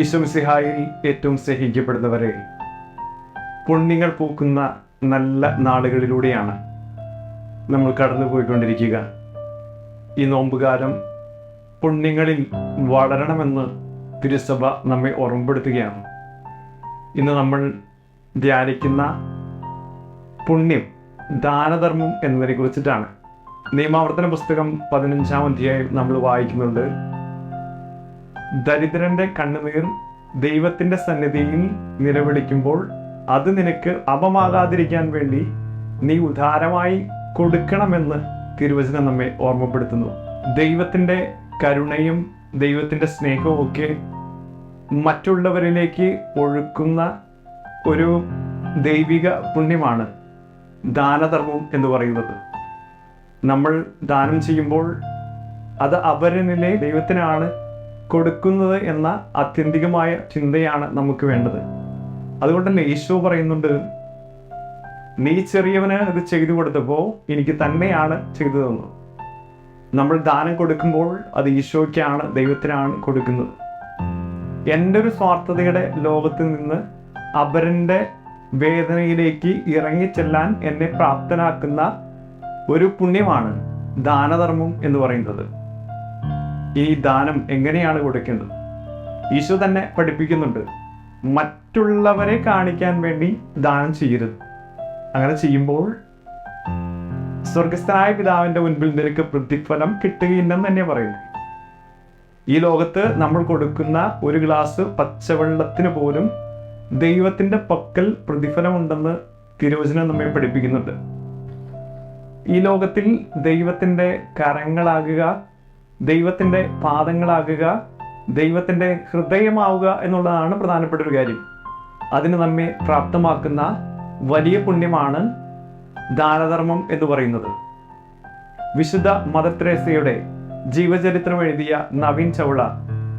വിശ്വസിഹായിൽ ഏറ്റവും സ്നേഹിക്കപ്പെടുന്നവരെ പുണ്യങ്ങൾ പൂക്കുന്ന നല്ല നാളുകളിലൂടെയാണ് നമ്മൾ കടന്നു പോയിക്കൊണ്ടിരിക്കുക ഈ നോമ്പുകാലം പുണ്യങ്ങളിൽ വളരണമെന്ന് തിരുസഭ നമ്മെ ഓർമ്മപ്പെടുത്തുകയാണ്. ഇന്ന് നമ്മൾ ധ്യാനിക്കുന്ന പുണ്യം ദാനധർമ്മം എന്നതിനെ കുറിച്ചിട്ടാണ്. നിയമാവർത്തന പുസ്തകം പതിനഞ്ചാം അധ്യായം നമ്മൾ വായിക്കുന്നുണ്ട്. ദരിദ്രന്റെ കണ്ണുനീർ ദൈവത്തിന്റെ സന്നിധിയിൽ നിലവിളിക്കുമ്പോൾ അത് നിനക്ക് അപമാകാതിരിക്കാൻ വേണ്ടി നീ ഉദാരമായി കൊടുക്കണമെന്ന് തിരുവചനം നമ്മെ ഓർമ്മപ്പെടുത്തുന്നു. ദൈവത്തിന്റെ കരുണയും ദൈവത്തിന്റെ സ്നേഹവും ഒക്കെ മറ്റുള്ളവരിലേക്ക് ഒഴുക്കുന്ന ഒരു ദൈവിക പുണ്യമാണ് ദാനധർമ്മം എന്ന് പറയുന്നത്. നമ്മൾ ദാനം ചെയ്യുമ്പോൾ അത് അപരനിലെ ദൈവത്തിനാണ് കൊടുക്കുന്നത് എന്ന ആത്യന്തികമായ ചിന്തയാണ് നമുക്ക് വേണ്ടത്. അതുകൊണ്ട് തന്നെ ഈശോ പറയുന്നുണ്ട് നീ ചെറിയവന് ഇത് ചെയ്തു കൊടുത്തപ്പോൾ എനിക്ക് തന്നെയാണ് ചെയ്തു തന്നത്. നമ്മൾ ദാനം കൊടുക്കുമ്പോൾ അത് ഈശോയ്ക്കാണ് ദൈവത്തിനാണ് കൊടുക്കുന്നത്. എന്റെ ഒരു സ്വാർത്ഥതയുടെ ലോകത്തിൽ നിന്ന് അപരന്റെ വേദനയിലേക്ക് ഇറങ്ങിച്ചെല്ലാൻ എന്നെ പ്രാപ്തനാക്കുന്ന ഒരു പുണ്യമാണ് ദാനധർമ്മം എന്ന് പറയുന്നത്. ഈ ദാനം എങ്ങനെയാണ് കൊടുക്കേണ്ടത്? ഈശോ തന്നെ പഠിപ്പിക്കുന്നുണ്ട് മറ്റുള്ളവരെ കാണിക്കാൻ വേണ്ടി ദാനം ചെയ്യരുത്. അങ്ങനെ ചെയ്യുമ്പോൾ സ്വർഗസ്ഥനായ പിതാവിന്റെ മുൻപിൽ നിനക്ക് പ്രതിഫലം കിട്ടുകയില്ലെന്ന് തന്നെ പറയുന്നു. ഈ ലോകത്ത് നമ്മൾ കൊടുക്കുന്ന ഒരു ഗ്ലാസ് പച്ചവെള്ളത്തിന് പോലും ദൈവത്തിന്റെ പക്കൽ പ്രതിഫലമുണ്ടെന്ന് തിരുവചനം നമ്മെ പഠിപ്പിക്കുന്നുണ്ട്. ഈ ലോകത്തിൽ ദൈവത്തിന്റെ കരങ്ങളാകുക ദൈവത്തിന്റെ പാദങ്ങളാകുക ദൈവത്തിന്റെ ഹൃദയമാവുക എന്നുള്ളതാണ് പ്രധാനപ്പെട്ട ഒരു കാര്യം. അതിന് നമ്മെ പ്രാപ്തമാക്കുന്ന വലിയ പുണ്യമാണ് ദാനധർമ്മം എന്ന് പറയുന്നത്. വിശുദ്ധ മദർ തെരേസയുടെ ജീവചരിത്രം എഴുതിയ നവീൻ ചൗള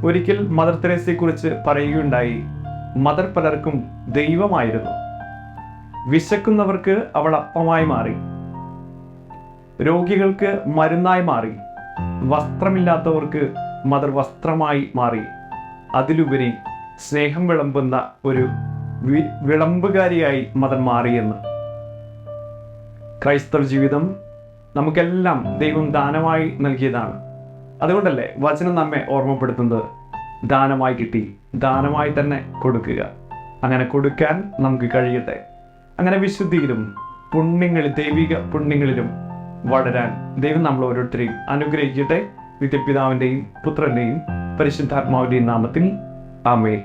ഒരിക്കൽ മദർ തെരേസയെക്കുറിച്ച് പറയുകയുണ്ടായി മദർ പലർക്കും ദൈവമായിരുന്നു. വിശക്കുന്നവർക്ക് അവൾ അപ്പമായി മാറി. രോഗികൾക്ക് മരുന്നായി മാറി. വസ്ത്രമില്ലാത്തവർക്ക് മദർ വസ്ത്രമായി മാറി. അതിലുപരി സ്നേഹം വിളമ്പുന്ന ഒരു വിളമ്പുകാരിയായി മദർ മാറിയെന്ന്. ക്രൈസ്തവ ജീവിതം നമുക്കെല്ലാം ദൈവം ദാനമായി നൽകിയതാണ്. അതുകൊണ്ടല്ലേ വചനം നമ്മെ ഓർമ്മപ്പെടുത്തുന്നത്? ദാനമായി കിട്ടി ദാനമായി തന്നെ കൊടുക്കുക. അങ്ങനെ കൊടുക്കാൻ നമുക്ക് കഴിയട്ടെ. അങ്ങനെ വിശുദ്ധിയിലും പുണ്യങ്ങളിൽ ദൈവിക പുണ്യങ്ങളിലും വളരാൻ ദൈവം നമ്മൾ ഓരോരുത്തരെയും അനുഗ്രഹിക്കട്ടെ. നിത്യപിതാവിന്റെയും പുത്രന്റെയും പരിശുദ്ധാത്മാവിന്റെയും നാമത്തിൽ. ആമേ